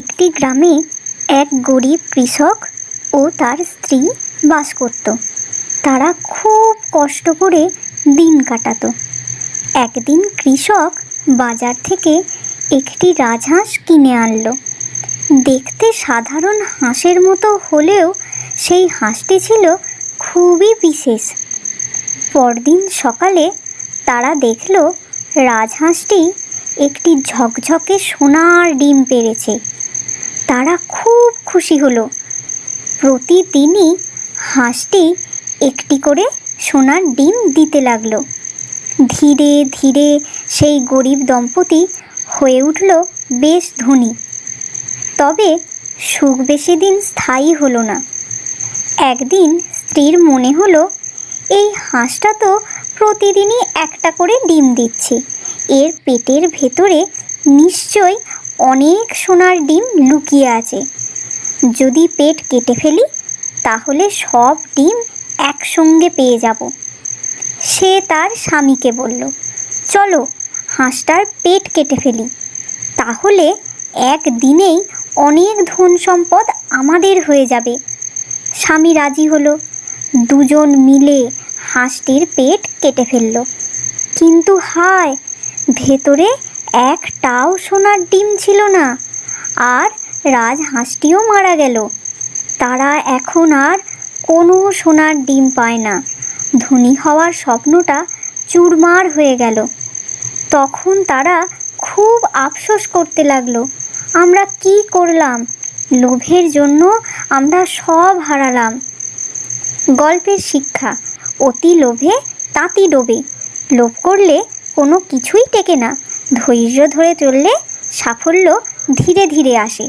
একটি গ্রামে এক গরিব কৃষক ও তার স্ত্রী বাস করত। তারা খুব কষ্ট করে দিন কাটাত। একদিন কৃষক বাজার থেকে একটি রাজহাঁস কিনে আনলো। দেখতে সাধারণ হাঁসের মতো হলেও সেই হাঁসটি ছিল খুবই বিশেষ। পরদিন সকালে তারা দেখল রাজহাঁসটি একটি ঝকঝকে সোনার ডিম পেড়েছে। তারা খুব খুশি হলো। প্রতিদিনই হাঁসটি একটি করে সোনার ডিম দিতে লাগল। ধীরে ধীরে সেই গরিব দম্পতি হয়ে উঠল বেশ ধনী। তবে সুখ বেশি দিন স্থায়ী হলো না। একদিন স্ত্রীর মনে হলো, এই হাঁসটা তো প্রতিদিনই একটা করে ডিম দিচ্ছে। এর পেটের ভেতরে নিশ্চয় অনেক সোনার ডিম লুকিয়ে আছে। যদি পেট কেটে ফেলি, তাহলে সব ডিম একসঙ্গে পেয়ে যাব। সে তার স্বামীকে বলল, চলো হাঁসটার পেট কেটে ফেলি। তাহলে একদিনেই অনেক ধন সম্পদ আমাদের হয়ে যাবে। স্বামী রাজি হলো। দুজন মিলে হাঁসটির পেট কেটে ফেলল। কিন্তু হায়, ভেতরে একটাও সোনার ডিম ছিল না। আর রাজহাঁসটিও মারা গেল। তারা এখন আর কোনো সোনার ডিম পায় না। ধনী হওয়ার স্বপ্নটা চুরমার হয়ে গেল। তখন তারা খুব আফসোস করতে লাগল, আমরা কি করলাম? লোভের জন্য আমরা সব হারালাম। গল্পের শিক্ষা, অতি লোভে তাঁতি ডোবে। লোভ করলে কোনো কিছুই টেকে না। ধৈর্য ধরে চললে সাফল্য ধীরে ধীরে আসে।